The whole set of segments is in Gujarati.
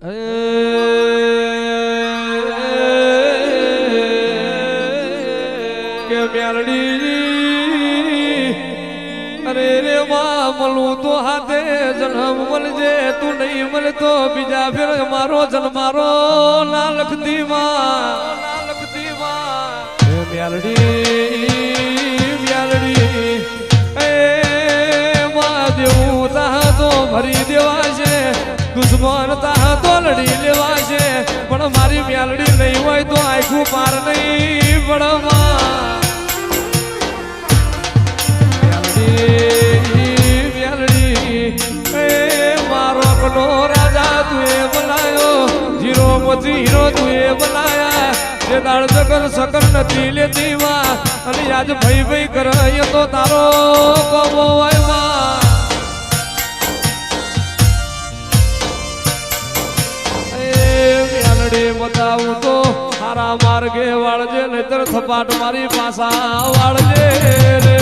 કે મ્યાલડી અરે રે મળું તો હાથે જન્મ મળજે, તું નહીં મળતો, બીજા ફેર મારો જન્મારો, ના લખતી માં લખતી એ માં દેવું તો ભરી દેવા છે દુશ્મન તો લડી લેવા છે. પણ મારી મ્યાલડી નહીં હોય તો આખું પાર નહીં એ મારો કનો રાજા તુએ બનાયો જીરો મોતી હીરો તુએ બનાયા જે દાળ જગન સકન નથી લેતી વા. અને આજ ભાઈ ભાઈ કરે તો તારો કમો હોય બતાવું તો હારા માર્ગે વાળજે નહીતર થપાટ મારી પાસા વાળજે રે.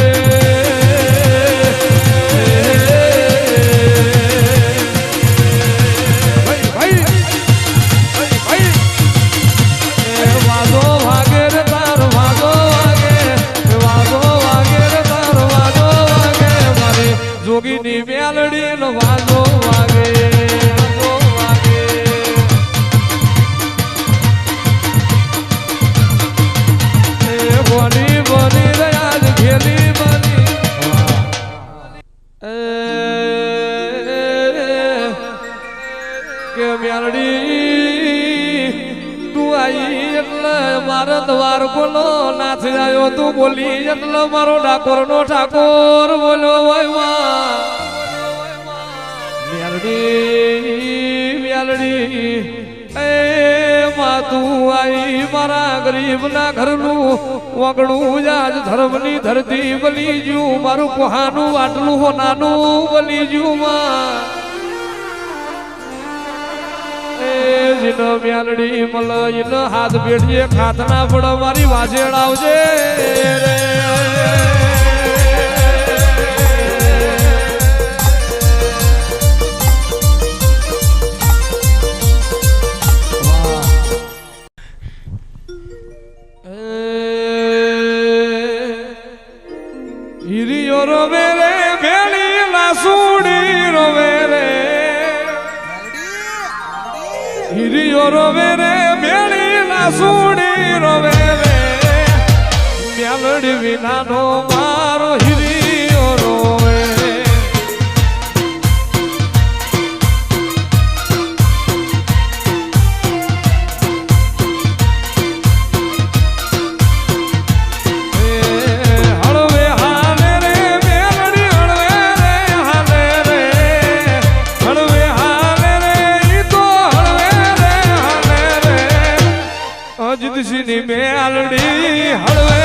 ભાઈ, ભાઈ. બોલી, એટલે મારો ડાકોર નો ઠાકોર બોલો હોયમાં. મ્યાલડી મ્યાલડી એ આઈ મારા ગરીબ ના ઘરનું વગડું આજ ધર્મની ધરતી બલી જ્યું, મારું કોહાનું, આટલું હોનાનું બલી જ્યું માં. જીનો મલ જીનો હાથ બેઠીએ ખાતના પડ મારી વાજેડ આવજે. રે મ્યાલડી વિનાનો મારો હિરિયો રોવે. રે મેલડી હળવે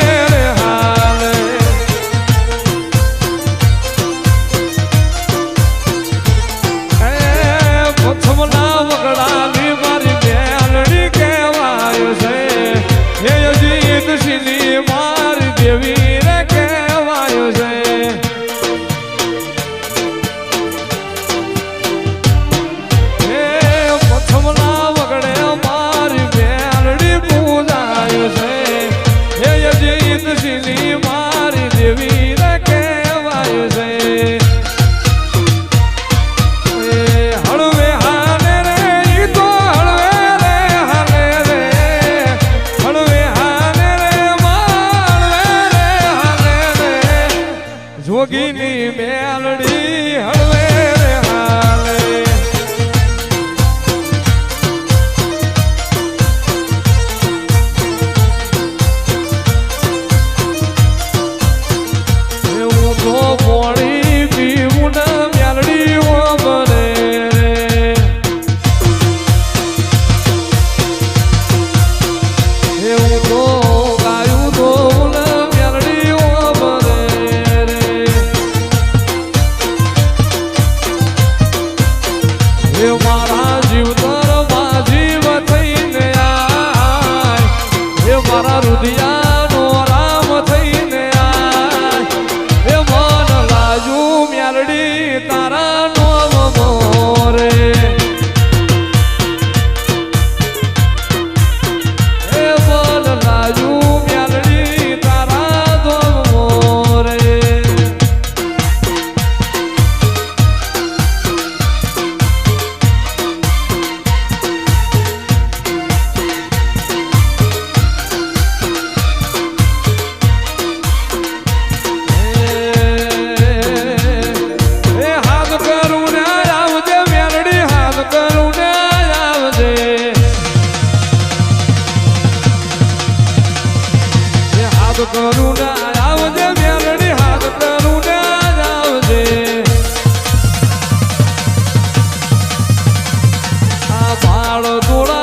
阿拉多拉。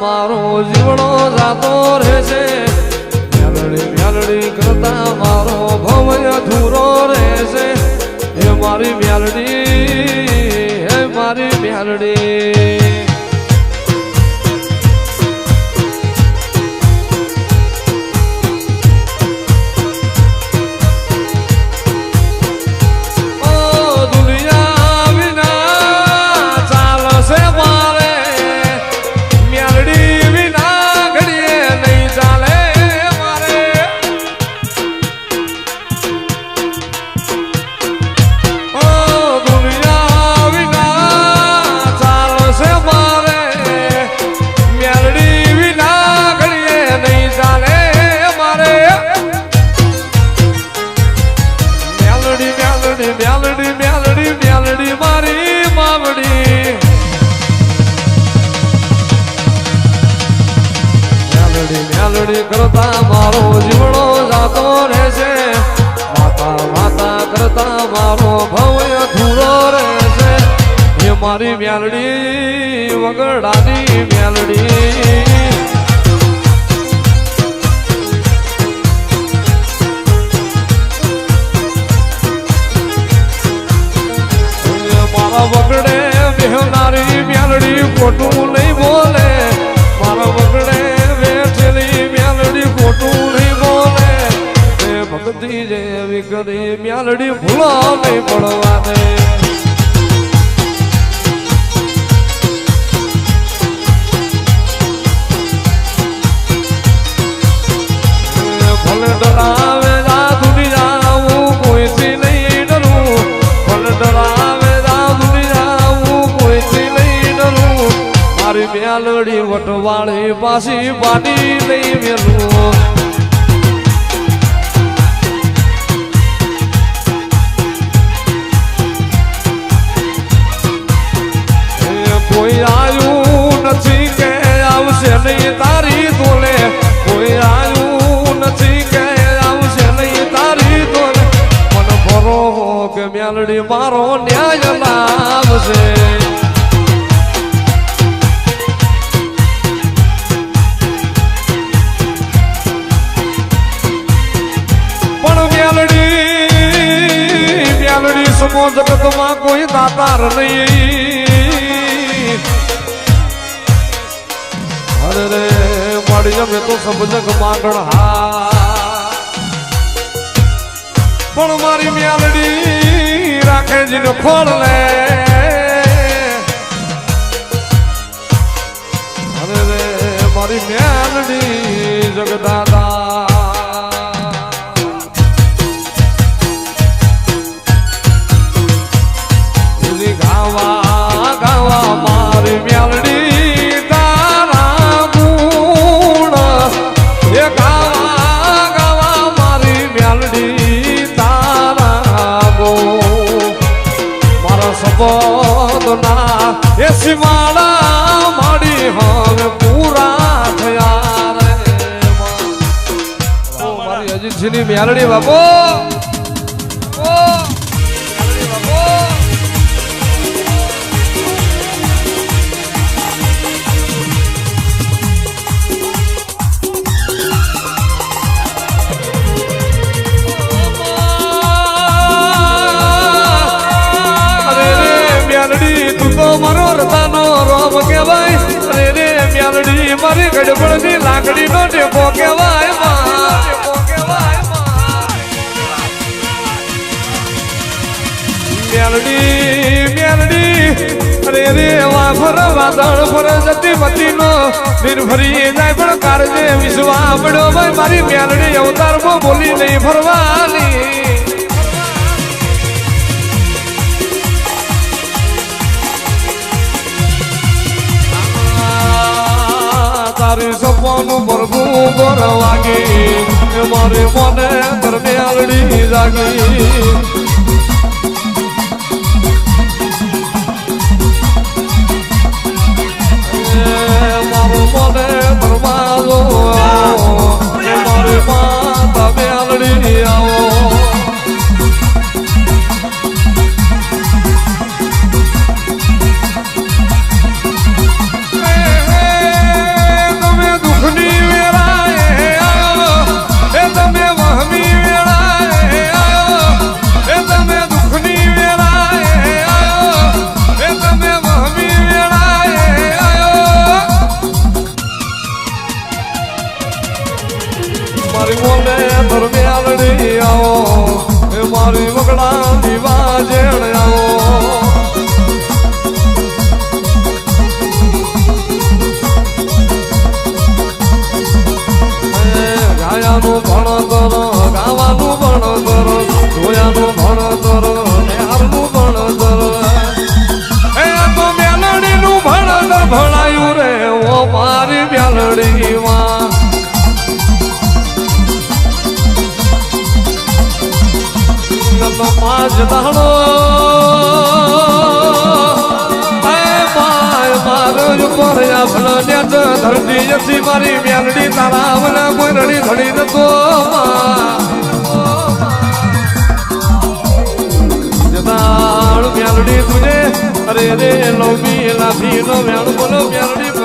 મારો જીવણો જાતો રહેશે. વ્યાલડી વ્યાલડી કરતા મારો ભવય અધૂરો રહેશે. હે મારી વ્યાલડી હે મારી વ્યાલડી ચાલડી કરતા મારો જીવડો જાતો રહેશે. માતા માતા કરતા મારો ભવ્ય ધૂળો રહેશે. એ મારી મ્યાલડી, વગડાની મ્યાલડી. વગડે બેહનારી મ્યાલડી ખોટું નહીં બોલે. નથી રે વિકરી મ્યાલડી ભૂલો નહીં પડવા દે ભલે ડરાવે રા દુનિયા હું કોઈથી નહીં ડરું. ભલે ડરાવે રા દુનિયા હું કોઈથી નહીં મારી મ્યાલડી વટવાળી પાછી પાટી નહીં મેલું. નહીં મારો ન્યાય લાવશે. પણ મેલડી મેલડી સમો જગતમાં કોઈ દાતાર નહીં. અમે તો સબ જગ માંગણ હા પણ મારી મ્યાલડી રાખે જીને ખોળ લે. બાપો. બાપો. રે, મ્યાલડી, તો મારો રતાનો રોમ કેવાય અરે રે, મ્યાલડી, મારી ગડબડની લાકડીનો ટેપો કહેવાય. મ્યાલડી મેલડી, અરે રે વાફર વાદળ પર જતી મતીનો દિન ફરી જાય પણ કારજે વિશ્વા આપડો ભાઈ મારી મ્યાલડી અવતારમાં બોલી નહીં ફરવાની તારી સપનું ભરવું ગોર વાગે, મારે મને દરમિયાલડી જાગી. માતા મેલડી આવો મારી મોને ધર્મ્યાલડી આવો. એ મારી વગડા દીવા જેણ આવો. ગાયાનું ગાવાનું ભણતર જોયાનું ભણતર નેહારનું ભણતર. એ તો મેલડીનું ભણતર ભણાયું. પાંચ દાણો ધરતી મારી મેલડી તારા આવના કોઈ રડી ધડી નતો મેલડી તુજે, અરે રે લોબી લાફી નો મેળ બોલો મેલડી